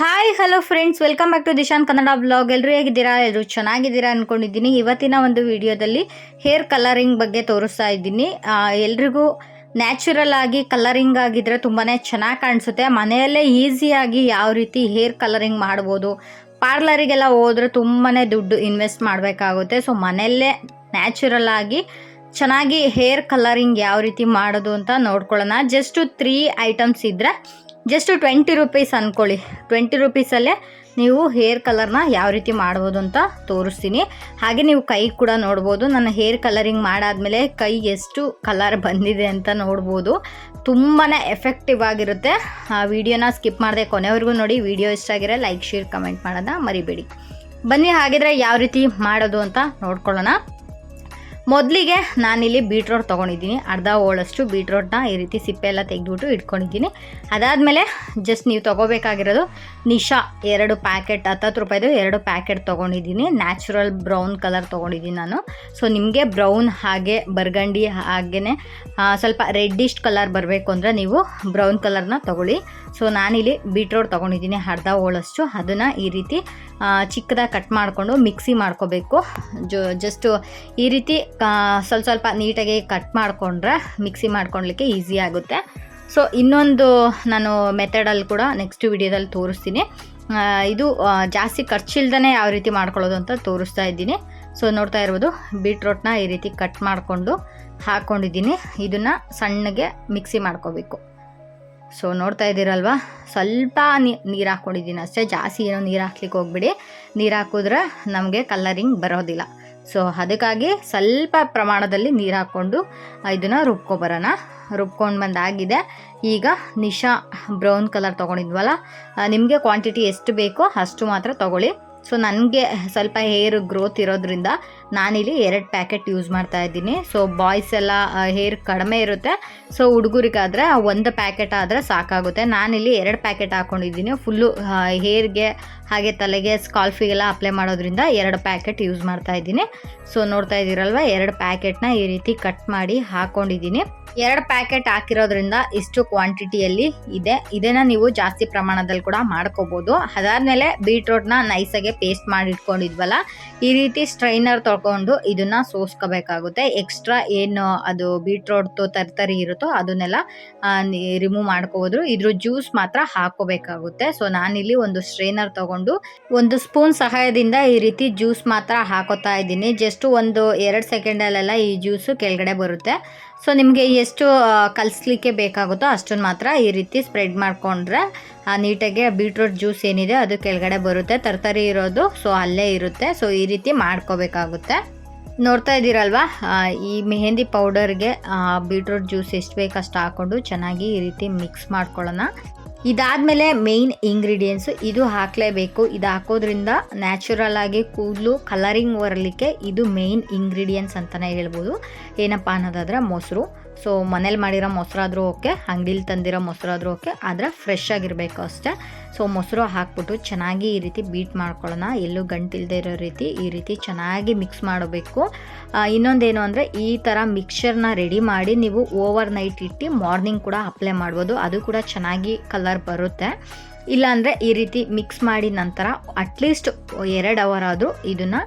Hi hello friends welcome back to Dishan Kannada blog ಎಲ್ಲರೂ ಹೇಗಿದ್ದೀರಾ? ಎಲ್ಲರೂ ಚೆನ್ನಾಗಿದ್ದೀರಾ ಅಂದ್ಕೊಂಡಿದ್ದೀನಿ ಇವತ್ತಿನ ಒಂದು ವಿಡಿಯೋದಲ್ಲಿ ಹೇರ್ ಕಲರಿಂಗ್ ಬಗ್ಗೆ ತೋರಿಸ್ತಾ ಇದ್ದೀನಿ. ಎಲ್ರಿಗೂ ನ್ಯಾಚುರಲ್ ಆಗಿ ಕಲರಿಂಗ್ ಆಗಿದ್ರೆ ತುಂಬಾ ಚೆನ್ನಾಗಿ ಕಾಣಿಸುತ್ತೆ. ಮನೆಯಲ್ಲೇ ಈಸಿಯಾಗಿ ಯಾವ ರೀತಿ ಹೇರ್ ಕಲರಿಂಗ್ ಮಾಡ್ಬೋದು. ಪಾರ್ಲರಿಗೆಲ್ಲ ಹೋದ್ರೆ ತುಂಬಾ ದುಡ್ಡು ಇನ್ವೆಸ್ಟ್ ಮಾಡಬೇಕಾಗುತ್ತೆ. ಸೊ ಮನೆಯಲ್ಲೇ ನ್ಯಾಚುರಲ್ ಆಗಿ ಚೆನ್ನಾಗಿ ಹೇರ್ ಕಲರಿಂಗ್ ಯಾವ ರೀತಿ ಮಾಡೋದು ಅಂತ ನೋಡ್ಕೊಳ್ಳೋಣ. ಜಸ್ಟು ತ್ರೀ ಐಟಮ್ಸ್ ಇದ್ದರೆ ಜಸ್ಟ್ ಟ್ವೆಂಟಿ ರುಪೀಸ್ ಅಂದ್ಕೊಳ್ಳಿ ಟ್ವೆಂಟಿ ರುಪೀಸಲ್ಲೇ ನೀವು ಹೇರ್ ಕಲರ್ನ ಯಾವ ರೀತಿ ಮಾಡ್ಬೋದು ಅಂತ ತೋರಿಸ್ತೀನಿ. ಹಾಗೆ ನೀವು ಕೈ ಕೂಡ ನೋಡ್ಬೋದು. ನನ್ನ ಹೇರ್ ಕಲರಿಂಗ್ ಮಾಡಾದಮೇಲೆ ಕೈ ಎಷ್ಟು ಕಲರ್ ಬಂದಿದೆ ಅಂತ ನೋಡ್ಬೋದು. ತುಂಬಾ ಎಫೆಕ್ಟಿವ್ ಆಗಿರುತ್ತೆ. ಆ ವಿಡಿಯೋನ ಸ್ಕಿಪ್ ಮಾಡದೆ ಕೊನೆವರೆಗೂ ನೋಡಿ. ವಿಡಿಯೋ ಇಷ್ಟ ಆಗಿರೋ ಲೈಕ್, ಶೇರ್, ಕಮೆಂಟ್ ಮಾಡೋದನ್ನ ಮರಿಬೇಡಿ. ಬನ್ನಿ ಹಾಗಿದ್ರೆ ಯಾವ ರೀತಿ ಮಾಡೋದು ಅಂತ ನೋಡ್ಕೊಳ್ಳೋಣ. ಮೊದಲಿಗೆ ನಾನಿಲ್ಲಿ ಬೀಟ್ರೋಟ್ ತೊಗೊಂಡಿದ್ದೀನಿ. ಅರ್ಧ ಓಳಷ್ಟು ಬೀಟ್ರೋಟ್ನ ಈ ರೀತಿ ಸಿಪ್ಪೆ ಎಲ್ಲ ತೆಗೆದ್ಬಿಟ್ಟು ಇಟ್ಕೊಂಡಿದ್ದೀನಿ. ಅದಾದಮೇಲೆ ಜಸ್ಟ್ ನೀವು ತೊಗೋಬೇಕಾಗಿರೋದು ನಿಶಾ ಎರಡು ಪ್ಯಾಕೆಟ್ ಹತ್ತತ್ತು ರೂಪಾಯಿದು ಎರಡು ಪ್ಯಾಕೆಟ್ ತೊಗೊಂಡಿದ್ದೀನಿ. ನ್ಯಾಚುರಲ್ ಬ್ರೌನ್ ಕಲರ್ ತೊಗೊಂಡಿದ್ದೀನಿ ನಾನು. ಸೊ ನಿಮಗೆ ಬ್ರೌನ್ ಹಾಗೆ, ಬರ್ಗಂಡಿ ಹಾಗೆಯೇ ಸ್ವಲ್ಪ ರೆಡ್ಡಿಶ್ ಕಲರ್ ಬರಬೇಕು ಅಂದರೆ ನೀವು ಬ್ರೌನ್ ಕಲರ್ನ ತೊಗೊಳ್ಳಿ. ಸೊ ನಾನಿಲ್ಲಿ ಬೀಟ್ರೋಟ್ ತೊಗೊಂಡಿದ್ದೀನಿ, ಅರ್ಧ ಓಳಷ್ಟು ಅದನ್ನು ಈ ರೀತಿ ಚಿಕ್ಕದಾಗಿ ಕಟ್ ಮಾಡಿಕೊಂಡು ಮಿಕ್ಸಿ ಮಾಡ್ಕೋಬೇಕು. ಜೊ ಜಸ್ಟು ಈ ರೀತಿ ಆ, ಸ್ವಲ್ಪ ಸ್ವಲ್ಪ ನೀಟಾಗಿ ಕಟ್ ಮಾಡಿಕೊಂಡ್ರೆ ಮಿಕ್ಸಿ ಮಾಡ್ಕೊಳ್ಲಿಕ್ಕೆ ಈಸಿ ಆಗುತ್ತೆ. ಸೊ ಇನ್ನೊಂದು ನಾನು ಮೆಥಡಲ್ಲಿ ಕೂಡ ನೆಕ್ಸ್ಟ್ ವಿಡಿಯೋದಲ್ಲಿ ತೋರಿಸ್ತೀನಿ. ಇದು ಜಾಸ್ತಿ ಖರ್ಚಿಲ್ದೇ ಯಾವ ರೀತಿ ಮಾಡ್ಕೊಳ್ಳೋದು ಅಂತ ತೋರಿಸ್ತಾ ಇದ್ದೀನಿ. ಸೊ ನೋಡ್ತಾ ಇರ್ಬೋದು ಬೀಟ್ರೋಟ್ನ ಈ ರೀತಿ ಕಟ್ ಮಾಡಿಕೊಂಡು ಹಾಕ್ಕೊಂಡಿದ್ದೀನಿ ಇದನ್ನು ಸಣ್ಣಗೆ ಮಿಕ್ಸಿ ಮಾಡ್ಕೋಬೇಕು. ಸೊ ನೋಡ್ತಾ ಇದ್ದೀರಲ್ವ? ಸ್ವಲ್ಪ ನೀರು ಹಾಕ್ಕೊಂಡಿದ್ದೀನಿ ಅಷ್ಟೇ. ಜಾಸ್ತಿ ಏನೋ ನೀರು ಹಾಕ್ಲಿಕ್ಕೆ ಹೋಗ್ಬಿಡಿ. ನೀರು ಹಾಕಿದ್ರೆ ನಮಗೆ ಕಲರಿಂಗ್ ಬರೋದಿಲ್ಲ. ಸೊ ಅದಕ್ಕಾಗಿ ಸ್ವಲ್ಪ ಪ್ರಮಾಣದಲ್ಲಿ ನೀರು ಹಾಕ್ಕೊಂಡು ಇದನ್ನು ರುಬ್ಕೊಬರೋಣ ರುಬ್ಕೊಂಡು ಬಂದಾಗಿದೆ. ಈಗ ನಿಶಾ ಬ್ರೌನ್ ಕಲರ್ ತೊಗೊಂಡಿದ್ವಲ್ಲ ನಿಮಗೆ ಕ್ವಾಂಟಿಟಿ ಎಷ್ಟು ಬೇಕೋ ಅಷ್ಟು ಮಾತ್ರ ತೊಗೊಳ್ಳಿ. ಸೊ ನನಗೆ ಸ್ವಲ್ಪ ಹೇರ್ ಗ್ರೋತ್ ಇರೋದ್ರಿಂದ ನಾನಿಲ್ಲಿ ಎರಡು ಪ್ಯಾಕೆಟ್ ಯೂಸ್ ಮಾಡ್ತಾ ಇದ್ದೀನಿ. ಸೊ ಬಾಯ್ಸ್ ಎಲ್ಲ ಹೇರ್ ಕಡಿಮೆ ಇರುತ್ತೆ. ಸೊ ಹುಡುಗರಿಗಾದರೆ ಒಂದು ಪ್ಯಾಕೆಟ್ ಆದರೆ ಸಾಕಾಗುತ್ತೆ. ನಾನಿಲ್ಲಿ ಎರಡು ಪ್ಯಾಕೆಟ್ ಹಾಕ್ಕೊಂಡಿದ್ದೀನಿ ಫುಲ್ಲು ಹೇರ್ಗೆ ಹಾಗೆ ತಲೆಗೆ ಸ್ಕಾಲ್ಫಿಗೆಲ್ಲ ಅಪ್ಲೈ ಮಾಡೋದ್ರಿಂದ ಎರಡು ಪ್ಯಾಕೆಟ್ ಯೂಸ್ ಮಾಡ್ತಾ ಇದ್ದೀನಿ. ಸೊ ನೋಡ್ತಾ ಇದ್ದೀರಲ್ವ? ಎರಡು ಪ್ಯಾಕೆಟ್ನ ಈ ರೀತಿ ಕಟ್ ಮಾಡಿ ಹಾಕ್ಕೊಂಡಿದ್ದೀನಿ ಎರಡು ಪ್ಯಾಕೆಟ್ ಹಾಕಿರೋದ್ರಿಂದ ಇಷ್ಟು ಕ್ವಾಂಟಿಟಿಯಲ್ಲಿ ಇದೆ. ಇದನ್ನು ನೀವು ಜಾಸ್ತಿ ಪ್ರಮಾಣದಲ್ಲಿ ಕೂಡ ಮಾಡ್ಕೋಬೋದು. ಅದಾದಮೇಲೆ ಬೀಟ್ರೋಟ್ನ ನೈಸಾಗೆ ಪೇಸ್ಟ್ ಮಾಡಿ ಇಟ್ಕೊಂಡಿದ್ವಲ್ಲ ಈ ರೀತಿ ಸ್ಟ್ರೈನರ್ ತೊಗೊಂಡು ಇದನ್ನ ಸೋಸ್ಕೋಬೇಕಾಗುತ್ತೆ. ಎಕ್ಸ್ಟ್ರಾ ಏನು ಅದು ಬೀಟ್ರೋಟ್ದು ತರ್ತರಿ ಇರುತ್ತೋ ಅದನ್ನೆಲ್ಲ ರಿಮೂವ್ ಮಾಡ್ಕೋಬೋದು ಇದ್ರ ಜ್ಯೂಸ್ ಮಾತ್ರ ಹಾಕೋಬೇಕಾಗುತ್ತೆ ಸೊ ನಾನಿಲ್ಲಿ ಒಂದು ಸ್ಟ್ರೈನರ್ ತೊಗೊಂಡು ಒಂದು ಸ್ಪೂನ್ ಸಹಾಯದಿಂದ ಈ ರೀತಿ ಜ್ಯೂಸ್ ಮಾತ್ರ ಹಾಕೋತಾ ಇದ್ದೀನಿ. ಜಸ್ಟ್ ಒಂದು ಎರಡು ಸೆಕೆಂಡಲ್ಲೆಲ್ಲ ಈ ಜ್ಯೂಸು ಕೆಳಗಡೆ ಬರುತ್ತೆ. ಸೊ ನಿಮಗೆ ಎಷ್ಟು ಕಲಿಸ್ಲಿಕ್ಕೆ ಬೇಕಾಗುತ್ತೋ ಅಷ್ಟನ್ನು ಮಾತ್ರ ಈ ರೀತಿ ಸ್ಪ್ರೆಡ್ ಮಾಡಿಕೊಂಡ್ರೆ ನೀಟಾಗಿ ಬೀಟ್ರೂಟ್ ಜ್ಯೂಸ್ ಏನಿದೆ ಅದು ಕೆಳಗಡೆ ಬರುತ್ತೆ. ತರಕಾರಿ ಇರೋದು ಸೊ ಅಲ್ಲೇ ಇರುತ್ತೆ. ಸೊ ಈ ರೀತಿ ಮಾಡ್ಕೋಬೇಕಾಗುತ್ತೆ. ನೋಡ್ತಾ ಇದ್ದೀರಲ್ವಾ? ಈ ಮೆಹಂದಿ ಪೌಡರ್ಗೆ ಬೀಟ್ರೂಟ್ ಜ್ಯೂಸ್ ಎಷ್ಟು ಬೇಕು ಅಷ್ಟು ಹಾಕ್ಕೊಂಡು ಚೆನ್ನಾಗಿ ಈ ರೀತಿ ಮಿಕ್ಸ್ ಮಾಡ್ಕೊಳ್ಳೋಣ. ಇದಾದಮೇಲೆ ಮೇಯ್ನ್ ಇಂಗ್ರೀಡಿಯೆಂಟ್ಸು ಇದು ಹಾಕಲೇಬೇಕು. ಇದು ಹಾಕೋದ್ರಿಂದ ನ್ಯಾಚುರಲ್ ಆಗಿ ಕೂದಲು ಕಲರಿಂಗ್ ಬರಲಿಕ್ಕೆ ಇದು ಮೇಯ್ನ್ ಇಂಗ್ರೀಡಿಯೆಂಟ್ಸ್ ಅಂತಲೇ ಹೇಳ್ಬೋದು. ಏನಪ್ಪ ಅನ್ನೋದಾದರೆ ಮೊಸರು ಸೊ ಮನೇಲಿ ಮಾಡಿರೋ ಮೊಸರಾದರೂ ಓಕೆ, ಅಂಗಡಿಲಿ ತಂದಿರೋ ಮೊಸರಾದರೂ ಓಕೆ, ಆದರೆ ಫ್ರೆಶ್ ಆಗಿರಬೇಕು ಅಷ್ಟೇ. ಸೊ ಮೊಸರು ಹಾಕ್ಬಿಟ್ಟು ಚೆನ್ನಾಗಿ ಈ ರೀತಿ ಬೀಟ್ ಮಾಡ್ಕೊಳ್ಳೋಣ. ಎಲ್ಲೂ ಗಂಟಿಲ್ದೇ ಇರೋ ರೀತಿ ಈ ರೀತಿ ಚೆನ್ನಾಗಿ ಮಿಕ್ಸ್ ಮಾಡಬೇಕು. ಇನ್ನೊಂದೇನು ಅಂದರೆ ಈ ಥರ ಮಿಕ್ಸರ್ನ ರೆಡಿ ಮಾಡಿ ನೀವು ಓವರ್ ನೈಟ್ ಇಟ್ಟು ಮಾರ್ನಿಂಗ್ ಕೂಡ ಅಪ್ಲೈ ಮಾಡ್ಬೋದು. ಅದು ಕೂಡ ಚೆನ್ನಾಗಿ ಕಲರ್ ಬರುತ್ತೆ. ಇಲ್ಲಾಂದರೆ ಈ ರೀತಿ ಮಿಕ್ಸ್ ಮಾಡಿ ನಂತರ ಅಟ್ಲೀಸ್ಟ್ ಎರಡು ಅವರ್ ಆದರೂ ಇದನ್ನು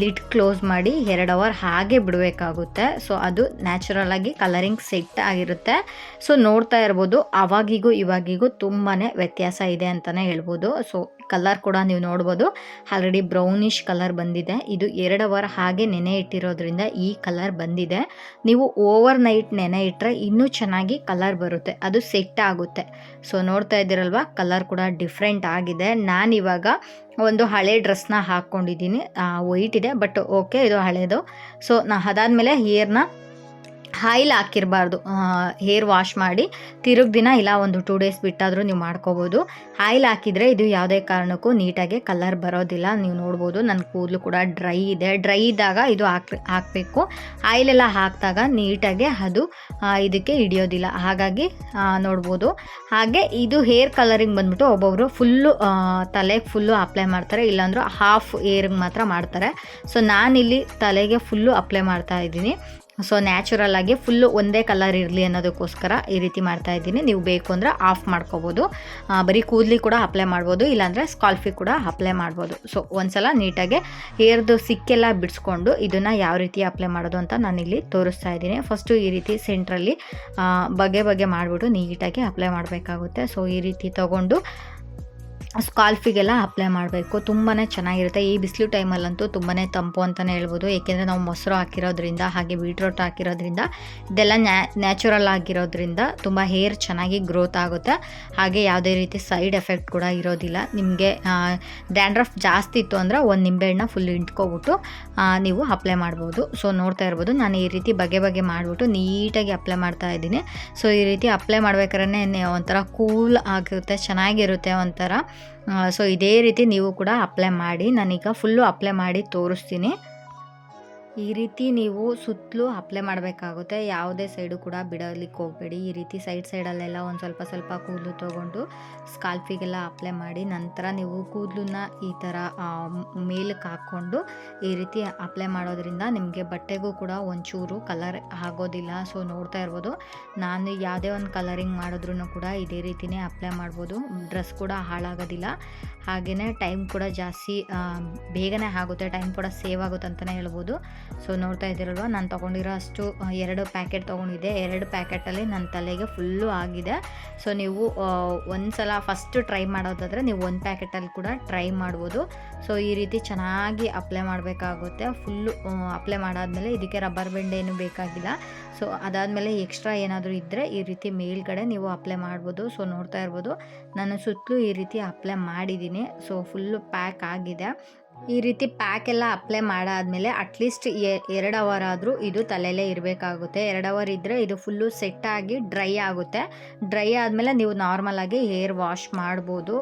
ಲಿಡ್ ಕ್ಲೋಸ್ ಮಾಡಿ ಎರಡು ಅವರ್ ಹಾಗೆ ಬಿಡಬೇಕಾಗುತ್ತೆ. ಸೊ ಅದು ನ್ಯಾಚುರಲ್ ಆಗಿ ಕಲರಿಂಗ್ ಸೆಟ್ ಆಗಿರುತ್ತೆ. ಸೊ ನೋಡ್ತಾ ಇರ್ಬೋದು. ಅವಾಗಿಗೂ ಇವಾಗಿಗೂ ತುಂಬಾ ವ್ಯತ್ಯಾಸ ಇದೆ ಅಂತಲೇ ಹೇಳ್ಬೋದು. ಸೊ ಕಲರ್ ಕೂಡ ನೀವು ನೋಡ್ಬೋದು. ಆಲ್ರೆಡಿ ಬ್ರೌನಿಷ್ ಕಲರ್ ಬಂದಿದೆ. ಇದು ಎರಡು ಅವರ್ ಹಾಗೆ ನೆನೆ ಇಟ್ಟಿರೋದ್ರಿಂದ ಈ ಕಲರ್ ಬಂದಿದೆ. ನೀವು ಓವರ್ ನೈಟ್ ನೆನೆ ಇಟ್ಟರೆ ಇನ್ನೂ ಚೆನ್ನಾಗಿ ಕಲರ್ ಬರುತ್ತೆ. ಅದು ಸೆಟ್ ಆಗುತ್ತೆ. ಸೊ, ನೋಡ್ತಾ ಇದ್ದೀರಲ್ವ? ಕಲರ್ ಕೂಡ ಡಿಫ್ರೆಂಟ್ ಆಗಿದೆ. ನಾನಿವಾಗ ಒಂದು ಹಳೆ ಡ್ರೆಸ್ನ ಹಾಕ್ಕೊಂಡಿದ್ದೀನಿ ವೈಟ್ ಇದೆ, ಬಟ್ ಓಕೆ, ಇದು ಹಳೇದು. ಸೊ, ನಾ ಅದಾದಮೇಲೆ ಹೇರ್ನ ಆಯಿಲ್ ಹಾಕಿರಬಾರ್ದು ಹೇರ್ ವಾಶ್ ಮಾಡಿ. ತಿರುಗ್ ದಿನ ಇಲ್ಲ, ಒಂದು ಟೂ ಡೇಸ್ ಬಿಟ್ಟಾದರೂ ನೀವು ಮಾಡ್ಕೋಬೋದು. ಆಯಿಲ್ ಹಾಕಿದರೆ ಇದು ಯಾವುದೇ ಕಾರಣಕ್ಕೂ ನೀಟಾಗಿ ಕಲರ್ ಬರೋದಿಲ್ಲ. ನೀವು ನೋಡ್ಬೋದು, ನನ್ನ ಕೂದಲು ಕೂಡ ಡ್ರೈ ಇದೆ. ಡ್ರೈ ಇದ್ದಾಗ ಇದು ಹಾಕ್, ಹಾಕಬೇಕು. ಆಯಿಲೆಲ್ಲ ಹಾಕಿದಾಗ ನೀಟಾಗಿ ಅದು ಇದಕ್ಕೆ ಹಿಡಿಯೋದಿಲ್ಲ. ಹಾಗಾಗಿ ನೋಡ್ಬೋದು. ಹಾಗೆ ಇದು ಹೇರ್ ಕಲರಿಂಗ್ ಬಂದ್ಬಿಟ್ಟು ಒಬ್ಬೊಬ್ಬರು ಫುಲ್ಲು ತಲೆಗೆ ಫುಲ್ಲು ಅಪ್ಲೈ ಮಾಡ್ತಾರೆ. ಇಲ್ಲಾಂದ್ರೆ ಹಾಫ್ ಏರ್ಗೆ ಮಾತ್ರ ಮಾಡ್ತಾರೆ. ಸೊ ನಾನಿಲ್ಲಿ ತಲೆಗೆ ಫುಲ್ಲು ಅಪ್ಲೈ ಮಾಡ್ತಾ ಇದ್ದೀನಿ. ಸೊ ನ್ಯಾಚುರಲ್ ಆಗಿ ಫುಲ್ಲು ಒಂದೇ ಕಲರ್ ಇರಲಿ ಅನ್ನೋದಕ್ಕೋಸ್ಕರ ಈ ರೀತಿ ಮಾಡ್ತಾ ಇದ್ದೀನಿ. ನೀವು ಬೇಕು ಅಂದರೆ ಆಫ್ ಮಾಡ್ಕೋಬೋದು. ಬರೀ ಕೂದಲಿ ಕೂಡ ಅಪ್ಲೈ ಮಾಡ್ಬೋದು, ಇಲ್ಲಾಂದರೆ ಸ್ಕಾಲ್ಫಿ ಕೂಡ ಅಪ್ಲೈ ಮಾಡ್ಬೋದು. ಸೊ ಒಂದ್ಸಲ ನೀಟಾಗಿ ಹೇರ್ದು ಸಿಕ್ಕೆಲ್ಲ ಬಿಡಿಸ್ಕೊಂಡು ಇದನ್ನು ಯಾವ ರೀತಿ ಅಪ್ಲೈ ಮಾಡೋದು ಅಂತ ನಾನಿಲ್ಲಿ ತೋರಿಸ್ತಾ ಇದ್ದೀನಿ. ಫಸ್ಟು ಈ ರೀತಿ ಸೆಂಟ್ರಲ್ಲಿ ಬಗೆ ಬಗೆ ಮಾಡಿಬಿಟ್ಟು ನೀಟಾಗಿ ಅಪ್ಲೈ ಮಾಡಬೇಕಾಗುತ್ತೆ. ಸೊ ಈ ರೀತಿ ತೊಗೊಂಡು ಸ್ಕಾಲ್ಫಿಗೆಲ್ಲ ಅಪ್ಲೈ ಮಾಡಬೇಕು. ತುಂಬಾ ಚೆನ್ನಾಗಿರುತ್ತೆ. ಈ ಬಿಸಿಲು ಟೈಮಲ್ಲಂತೂ ತುಂಬಾ ತಂಪು ಅಂತಲೇ ಹೇಳ್ಬೋದು. ಏಕೆಂದರೆ ನಾವು ಮೊಸರು ಹಾಕಿರೋದ್ರಿಂದ, ಹಾಗೆ ಬೀಟ್ರೋಟ್ ಹಾಕಿರೋದ್ರಿಂದ, ಇದೆಲ್ಲ ನ್ಯಾ ನ್ಯಾಚುರಲ್ ಆಗಿರೋದ್ರಿಂದ ತುಂಬ ಹೇರ್ ಚೆನ್ನಾಗಿ ಗ್ರೋತ್ ಆಗುತ್ತೆ. ಹಾಗೆ ಯಾವುದೇ ರೀತಿ ಸೈಡ್ ಎಫೆಕ್ಟ್ ಕೂಡ ಇರೋದಿಲ್ಲ. ನಿಮಗೆ ಡ್ಯಾಂಡ್ರಫ್ ಜಾಸ್ತಿ ಇತ್ತು ಅಂದರೆ ಒಂದು ನಿಂಬೆಹಣ್ಣ ಫುಲ್ ಇಂಟ್ಕೊಬಿಟ್ಟು ನೀವು ಅಪ್ಲೈ ಮಾಡ್ಬೋದು. ಸೊ ನೋಡ್ತಾ ಇರ್ಬೋದು. ನಾನು ಈ ರೀತಿ ಬಗೆ ಬಗೆ ಮಾಡಿಬಿಟ್ಟು ನೀಟಾಗಿ ಅಪ್ಲೈ ಮಾಡ್ತಾ ಇದ್ದೀನಿ. ಸೊ ಈ ರೀತಿ ಅಪ್ಲೈ ಮಾಡ್ಬೇಕಾದ್ರೆ ಒಂಥರ ಕೂಲ್ ಆಗಿರುತ್ತೆ, ಚೆನ್ನಾಗಿರುತ್ತೆ ಒಂಥರ. ಸೊ ಇದೇ ರೀತಿ ನೀವು ಕೂಡ ಅಪ್ಲೈ ಮಾಡಿ ನಾನೀಗ ಫುಲ್ಲು ಅಪ್ಲೈ ಮಾಡಿ ತೋರಿಸ್ತೀನಿ. ಈ ರೀತಿ ನೀವು ಸುತ್ತಲೂ ಅಪ್ಲೈ ಮಾಡಬೇಕಾಗುತ್ತೆ. ಯಾವುದೇ ಸೈಡು ಕೂಡ ಬಿಡಲಿಕ್ಕೆ ಹೋಗಬೇಡಿ. ಈ ರೀತಿ ಸೈಡ್ ಸೈಡಲ್ಲೆಲ್ಲ ಒಂದು ಸ್ವಲ್ಪ ಸ್ವಲ್ಪ ಕೂದಲು ತೊಗೊಂಡು ಸ್ಕಾಲ್ಫಿಗೆಲ್ಲ ಅಪ್ಲೈ ಮಾಡಿ ನಂತರ ನೀವು ಕೂದಲನ್ನ ಈ ಥರ ಮೇಲಕ್ಕೆ ಹಾಕ್ಕೊಂಡು ಈ ರೀತಿ ಅಪ್ಲೈ ಮಾಡೋದ್ರಿಂದ ನಿಮಗೆ ಬಟ್ಟೆಗೂ ಕೂಡ ಒಂಚೂರು ಕಲರ್ ಆಗೋದಿಲ್ಲ. ಸೊ ನೋಡ್ತಾ ಇರ್ಬೋದು. ನಾನು ಯಾವುದೇ ಒಂದು ಕಲರಿಂಗ್ ಮಾಡಿದ್ರೂ ಕೂಡ ಇದೇ ರೀತಿಯೇ ಅಪ್ಲೈ ಮಾಡ್ಬೋದು. ಡ್ರೆಸ್ ಕೂಡ ಹಾಳಾಗೋದಿಲ್ಲ. ಹಾಗೆಯೇ ಟೈಮ್ ಕೂಡ ಜಾಸ್ತಿ ಬೇಗನೆ ಆಗುತ್ತೆ. ಟೈಮ್ ಕೂಡ ಸೇವ್ ಆಗುತ್ತೆ ಅಂತಲೇ ಹೇಳ್ಬೋದು. ಸೊ ನೋಡ್ತಾ ಇದ್ದೀರಲ್ವ? ನಾನು ತೊಗೊಂಡಿರೋ ಅಷ್ಟು ಎರಡು ಪ್ಯಾಕೆಟ್ ತೊಗೊಂಡಿದ್ದೆ. ಎರಡು ಪ್ಯಾಕೆಟಲ್ಲಿ ನನ್ನ ತಲೆಗೆ ಫುಲ್ಲು ಆಗಿದೆ. ಸೊ ನೀವು ಒಂದು ಸಲ ಫಸ್ಟ್ ಟ್ರೈ ಮಾಡೋದಾದರೆ ನೀವು ಒಂದು ಪ್ಯಾಕೆಟಲ್ಲಿ ಕೂಡ ಟ್ರೈ ಮಾಡ್ಬೋದು. ಸೊ ಈ ರೀತಿ ಚೆನ್ನಾಗಿ ಅಪ್ಲೈ ಮಾಡಬೇಕಾಗುತ್ತೆ. ಫುಲ್ಲು ಅಪ್ಲೈ ಮಾಡಾದಮೇಲೆ ಇದಕ್ಕೆ ರಬ್ಬರ್ ಬೆಂಡ್ ಏನು ಬೇಕಾಗಿಲ್ಲ. ಸೊ ಅದಾದಮೇಲೆ ಎಕ್ಸ್ಟ್ರಾ ಏನಾದರೂ ಇದ್ದರೆ ಈ ರೀತಿ ಮೇಲ್ಗಡೆ ನೀವು ಅಪ್ಲೈ ಮಾಡ್ಬೋದು. ಸೊ ನೋಡ್ತಾ ಇರ್ಬೋದು. ನಾನು ಸುತ್ತಲೂ ಈ ರೀತಿ ಅಪ್ಲೈ ಮಾಡಿದ್ದೀನಿ. ಸೊ ಫುಲ್ಲು ಪ್ಯಾಕ್ ಆಗಿದೆ. ಈ ರೀತಿ ಪ್ಯಾಕ್ ಎಲ್ಲ ಅಪ್ಲೈ ಮಾಡಾದ್ಮೇಲೆ ಅಟ್ಲೀಸ್ಟ್ ಎರಡು ಅವರ್ ಆದರೂ ಇದು ತಲೆಯಲ್ಲೇ ಇರಬೇಕಾಗುತ್ತೆ. ಎರಡು ಅವರ್ ಇದ್ದರೆ ಇದು ಫುಲ್ಲು ಸೆಟ್ ಆಗಿ ಡ್ರೈ ಆಗುತ್ತೆ. ಡ್ರೈ ಆದಮೇಲೆ ನೀವು ನಾರ್ಮಲ್ ಆಗಿ ಹೇರ್ ವಾಶ್ ಮಾಡ್ಬೋದು.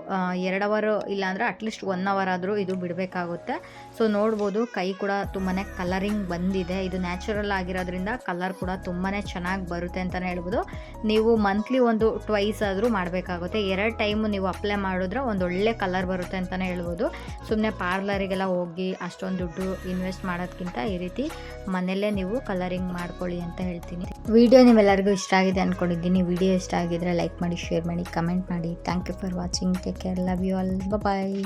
ಎರಡು ಅವರ್ ಇಲ್ಲಾಂದರೆ ಅಟ್ಲೀಸ್ಟ್ ಒನ್ ಅವರ್ ಆದರೂ ಇದು ಬಿಡಬೇಕಾಗುತ್ತೆ. ಸೊ ನೋಡ್ಬೋದು, ಕೈ ಕೂಡ ತುಂಬಾ ಕಲರಿಂಗ್ ಬಂದಿದೆ. ಇದು ನ್ಯಾಚುರಲ್ ಆಗಿರೋದ್ರಿಂದ ಕಲರ್ ಕೂಡ ತುಂಬಾ ಚೆನ್ನಾಗಿ ಬರುತ್ತೆ ಅಂತಲೇ ಹೇಳ್ಬೋದು. ನೀವು ಮಂತ್ಲಿ ಒಂದು ಟ್ವೈಸ್ ಆದರೂ ಮಾಡಬೇಕಾಗುತ್ತೆ. ಎರಡು ಟೈಮು ನೀವು ಅಪ್ಲೈ ಮಾಡಿದ್ರೆ ಒಂದು ಒಳ್ಳೆ ಕಲರ್ ಬರುತ್ತೆ ಅಂತಲೇ ಹೇಳ್ಬೋದು. ಸುಮ್ಮನೆ ಪಾರ್ಲರಿಗೆಲ್ಲ ಹೋಗಿ ಅಷ್ಟೊಂದು ದುಡ್ಡು ಇನ್ವೆಸ್ಟ್ ಮಾಡೋದಕ್ಕಿಂತ ಈ ರೀತಿ ಮನೆಯಲ್ಲೇ ನೀವು ಕಲರಿಂಗ್ ಮಾಡ್ಕೊಳ್ಳಿ ಅಂತ ಹೇಳ್ತೀನಿ. ವಿಡಿಯೋ ನಿಮ್ಮೆಲ್ಲರಿಗೂ ಇಷ್ಟ ಆಗಿದೆ ಅಂದ್ಕೊಂಡಿದ್ದೀನಿ ವಿಡಿಯೋ ಇಷ್ಟ ಆಗಿದ್ರೆ ಲೈಕ್ ಮಾಡಿ ಶೇರ್ ಮಾಡಿ ಕಮೆಂಟ್ ಮಾಡಿ. Thank you for watching take care love you all bye